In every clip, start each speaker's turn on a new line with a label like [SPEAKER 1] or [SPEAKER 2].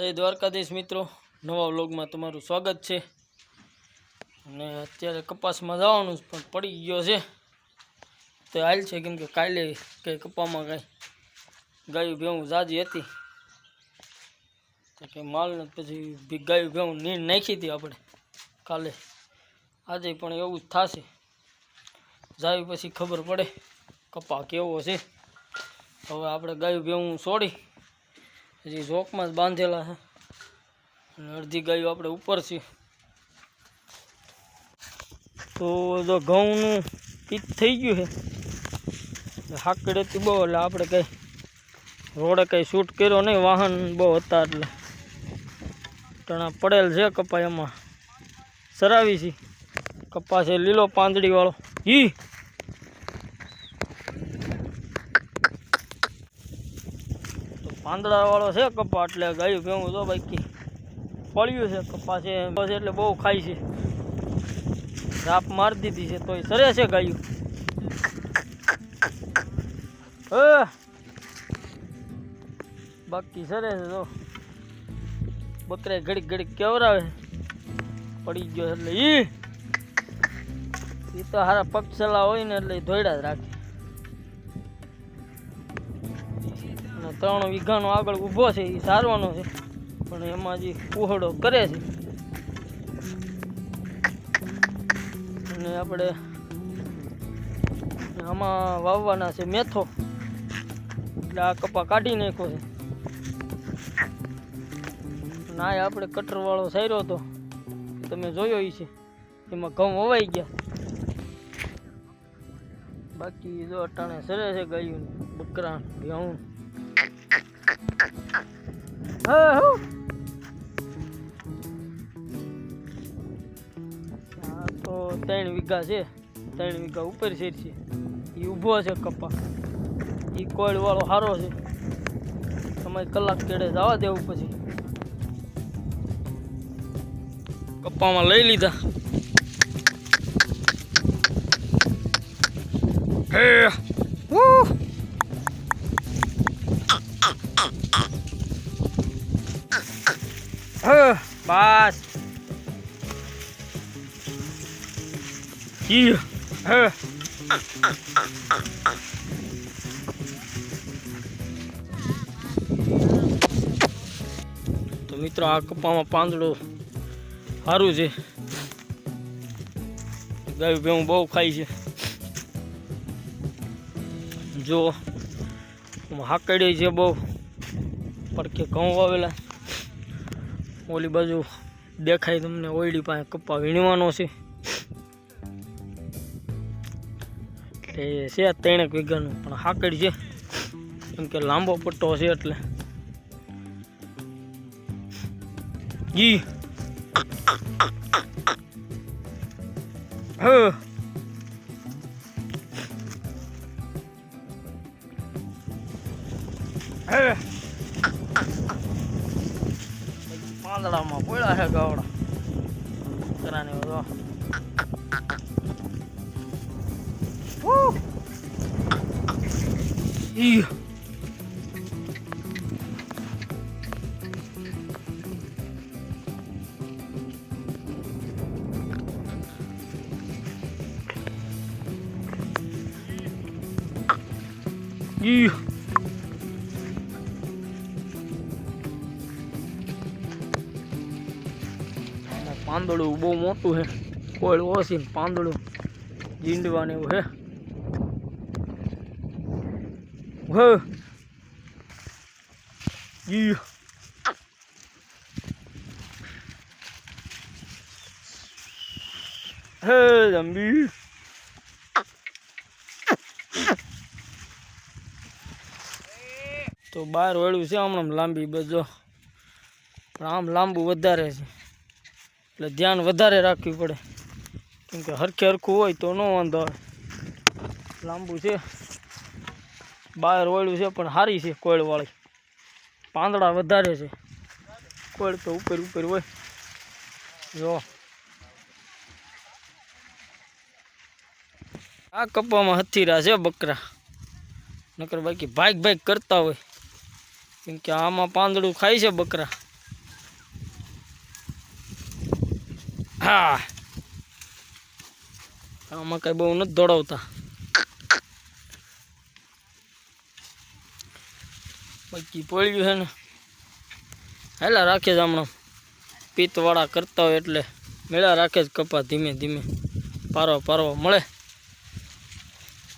[SPEAKER 1] જય દ્વારકાધીશ મિત્રો. નવા વ્લોગમાં તમારું સ્વાગત છે. અને અત્યારે કપાસમાં જવાનું પણ પડી ગયો છે. તો હાલ છે, કેમ કે કાલે કંઈ કપામાં કાંઈ ગાયું ભેવું જાજી હતી. તો કે માલને પછી ગાયું ભેવું નીર નાખી હતી આપણે કાલે. આજે પણ એવું જ થશે. જાવી પછી ખબર પડે કપા કેવો છે. હવે આપણે ગાયું ભેવું છોડી હજી ઝોકમાં જ બાંધેલા છે. અને અડધી ગાયો આપણે ઉપર છે તો જો ઘઉંનું પીત થઈ ગયું છે. હાકડેથી બહુ એટલે આપણે કંઈ રોડે કંઈ શૂટ કર્યો નહીં, વાહન બહુ હતા એટલે. ટણા પડેલ છે કપા એમાં. સરાવી છે. કપા છે લીલો પાંદડીવાળો. ઈ! તો પાંદડાવાળો છે કપા, એટલે ગાયું ભેવું તો બાકી. ફળ્યું છે કપા છે બસ એટલે બહુ ખાય છે. રાપ મારી દીધી છે, તોય સરે છે ગાયું. બાકી સરે છે તો. બકરે ઘડીક ઘડીક કેવરાવે. પડી ગયો એટલે ઈ. એ તો હારા પક્ષલા હોય ને એટલે ધોયડા જ રાખે. ત્રણ વીઘાનો આગળ ઊભો છે એ સારવાનો છે. પણ એમાં જે કુહડો કરે છે. અને આપણે આમાં વાવવાના છે મેથો. એટલે આ કપા કાઢી નાખ્યો છે. ના આપણે કટરવાળો સાર્યો હતો. તમે જોયો એ છે. એમાં ઘઉં વવાઈ ગયા. બાકી જો અટાણે સરે છે ગયું બકરા ઘઉં તો ત્રણ વીઘા છે. ત્રણ વીઘા ઉપર શેર છે. એ ઊભો છે કપા એ કોઈડ વાળો સારો છે. તમારે કલાક કેડે જવા દેવું પછી. કપ્પામાં લઈ લીધા. હે! બસ. ઈ, હે. તો મિત્રો, આ કપામાં પાંદડું સારું છે. ગાયું ભેવું બહુ ખાય છે. જો હાકડી છે બહુ. પડકે ઘઉં વાવેલા. ઓલી બાજુ દેખાય તમને ઓયડી પાસે કપ્પા વીણવાનો છે. એટલે છે ત્રણેક વીઘાનું, પણ હાકડ છે. કેમ કે લાંબો પટ્ટો છે એટલે. જી હ. હે. પાંદડામાં પડ્યા છે ગાવડા કરાને બધો Woo! ઈ ઈ પાંદડું બહુ મોટું છે. કોઈ ઓછી પાંદડું જીંડવાને એવું છે. હે. જી હે જંબી. તો બાર વળ્યું છે હમણાં લાંબી બજો. પણ આમ લાંબુ વધારે છે. એટલે ધ્યાન વધારે રાખવું પડે. કેમ કે હરખે હરખું હોય તો ન વાંધો આવે. લાંબુ છે. બહાર ઓળ્યું છે, પણ સારી છે કોયળવાળી પાંદડા વધારે છે. કોયળ તો ઉપર ઉપર હોય. જો. આ કપામાં હથીરા છે બકરા. નકર બાકી ભાગ ભાગ કરતા હોય. કેમ કે આમાં પાંદડું ખાય છે બકરા. હા. આમાં કઈ બહુ નથી દોડાવતા. બાકી ગયું છે ને. હેલા રાખે છે હમણાં. પિત્તવાળા કરતા હોય એટલે મેળા રાખે જ કપા ધીમે ધીમે. પારવા પારવા મળે.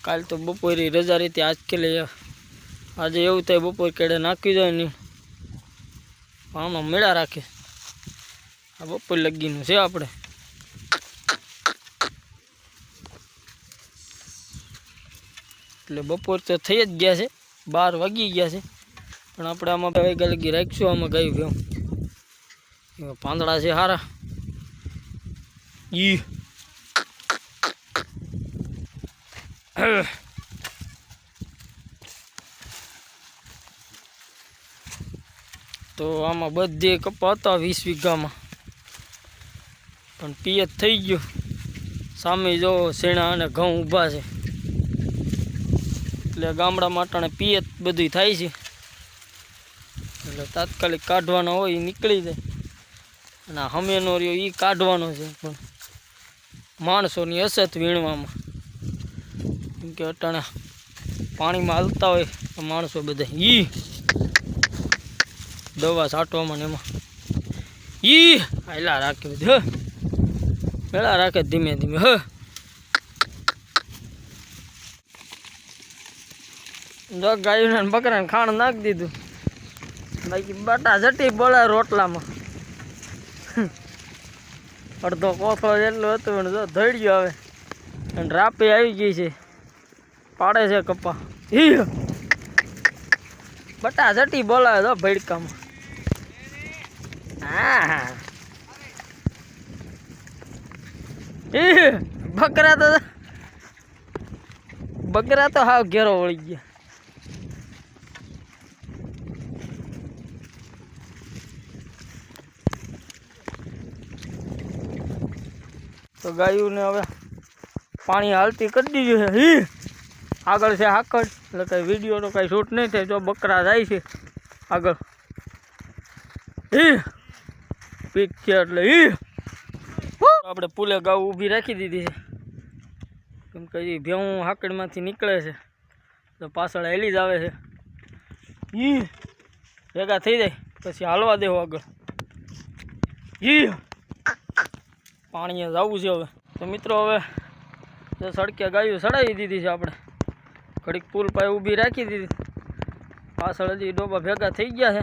[SPEAKER 1] કાલ તો બપોરે રજા રીતે આજ કે લે. આજે એવું થાય બપોર કેડે નાખી જાય ને આમાં મેળા રાખે. આ બપોર લગીનું છે આપણે. એટલે બપોર તો થઈ જ ગયા છે. બાર વાગી ગયા છે. પણ આપણે આમાં બે ગલગી રાખીશું, આમાં ગયું ગયું પાંદડા છે સારા ઈ. તો આમાં બધે કપા હતા વીસ વીઘામાં. પણ પિયત થઈ ગયું. સામે જો શેણા અને ઘઉં ઊભા છે. એટલે ગામડામાં અટાણે પિયત બધું થાય છે. એટલે તાત્કાલિક કાઢવાનો હોય એ નીકળી જાય. અને આ હમેનો રહ્યો એ કાઢવાનો છે પણ માણસોની અસત વીણવામાં. કેમ કે અટાણે પાણીમાં હાલતા હોય તો માણસો બધા ઈ દવા છાંટવામાં ને એમાં ઈ હાલા રાખે બધું હ. પેલા રાખે ધીમે ધીમે હ. જો ગાયું ને બકરાને ખાણ નાખી દીધું. બાકી બટા જટી બોલે રોટલામાં. અડધો કોથળો જેટલો હતું પણ જો ધડ્યો આવે અને રાપી આવી ગઈ છે. પાડે છે કપા. ઈ બટા જટી બોલાવે તો ભડકામાં. હા હા ઈ બકરા તો બકરા તો હાવ ઘેરો વળી ગયા. તો ગાયુંને હવે પાણી હાલતી કરી દીધું છે. હી! આગળ છે હાકડ. એટલે કંઈ વિડીયોનો કાંઈ શૂટ નહીં થાય, જો બકરા જાય છે. આગળ. હી! પીક એટલે હી! આપણે પુલે ગાઉ ઊભી રાખી દીધી છે. કેમ કે ભેવું હાકડમાંથી નીકળે છે. તો પાછળ હેલી જ આવે છે. ઈ ભેગા થઈ જાય. પછી હાલવા દેવો આગળ. ઈ પાણીએ જવું છે હવે. તો મિત્રો હવે જે સડકે ગાયું સડાવી દીધી છે આપણે. ઘડીક પુલ પાસે ઊભી રાખી દીધી. પાછળ હજી ડોબા ભેગા થઈ ગયા છે.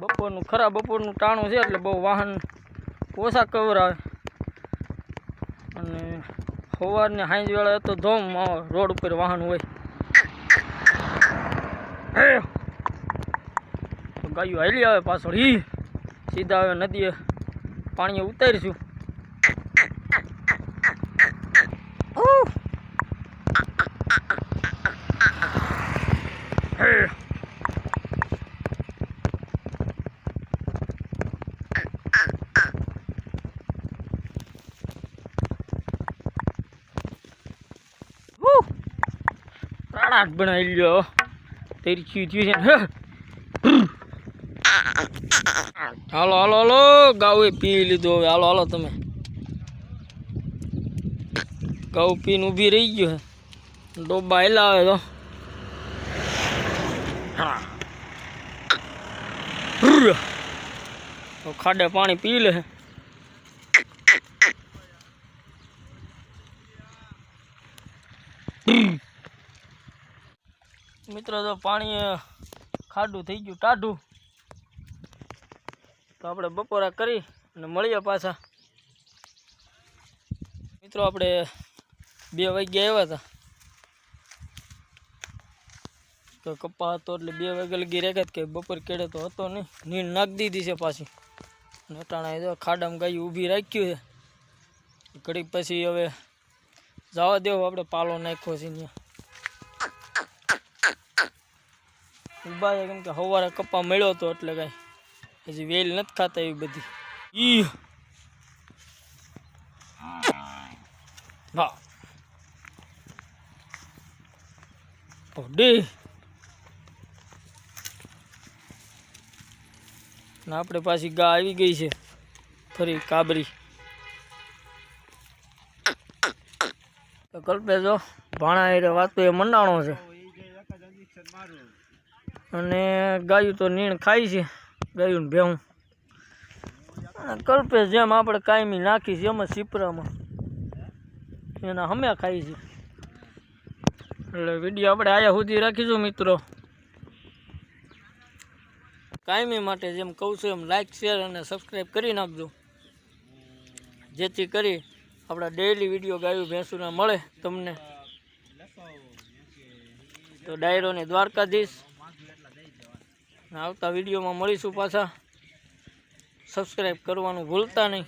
[SPEAKER 1] બપોરનું, ખરા બપોરનું ટાણું છે એટલે બહુ વાહન ઓછા કવર આવે. અને સવારને સાંજ વેળા તો ધોમ રોડ ઉપર વાહન હોય. ગાયું હાલી આવે પાછળ. ઈ! સીધા હવે નદીએ પાણીએ ઉતારીશું! રાણાટ બનાવી લ્યો. તેરચી થયું છે ને હે! હાલો હાલો હાલો. ગાઉ એ પી લીધું હવે. હાલો હાલો તમે. ગાઉ પીને ઊભી રહી ગયો છે ડોબા હેલાવે તો. હા. ખાડે પાણી પી લે મિત્રો તો પાણી ખાડું થઈ ગયું, ટાઢું. તો આપણે બપોરા કરી અને મળીએ પાછા. મિત્રો, આપણે બે વાગ્યા આવ્યા હતા. તો કપ્પા હતો એટલે બે વાગ્યા લગી રેખાત કે બપોર કેડે તો હતો નહીં. નીણ નાખી દીધી છે પાછી. નટાણા જો ખાડામાં ગાય ઊભી રાખ્યું છે. ઘડીક પછી હવે જવા દેવો આપણે પાલો નાખ્યો છે ત્યાં ઊભા કેમ કે સવારે કપ્પા મળ્યો હતો એટલે કાંઈ. હજી વેલ નથી ખાતા એવી બધી. ઈ. હા ને આપણે પાછી ગા આવી ગઈ છે. ફરી કાબરી. તો કલ્પે જો, ભાણા એ વાતો એ મંડાણો છે. અને ગાયું તો નીણ ખાય છે. ગાયું ભેહું કલ્પે જેમ આપણે કાયમી નાખી છે, એમ સીપરામાં એના હમે ખાઈ છે. એટલે વીડિયો આપણે આયા સુધી રાખીશું મિત્રો. કાયમી માટે જેમ કહું છું એમ લાઈક શેર અને સબસ્ક્રાઈબ કરી નાખજો. જેથી કરી આપણા ડેઈલી વીડિયો ગાયું ભેંસુના મળે તમને. તો ડાયરોને દ્વારકાધીશ. આવતા વિડીયોમાં મળીશું પાછા. સબસ્ક્રાઈબ કરવાનું ભૂલતા નહીં.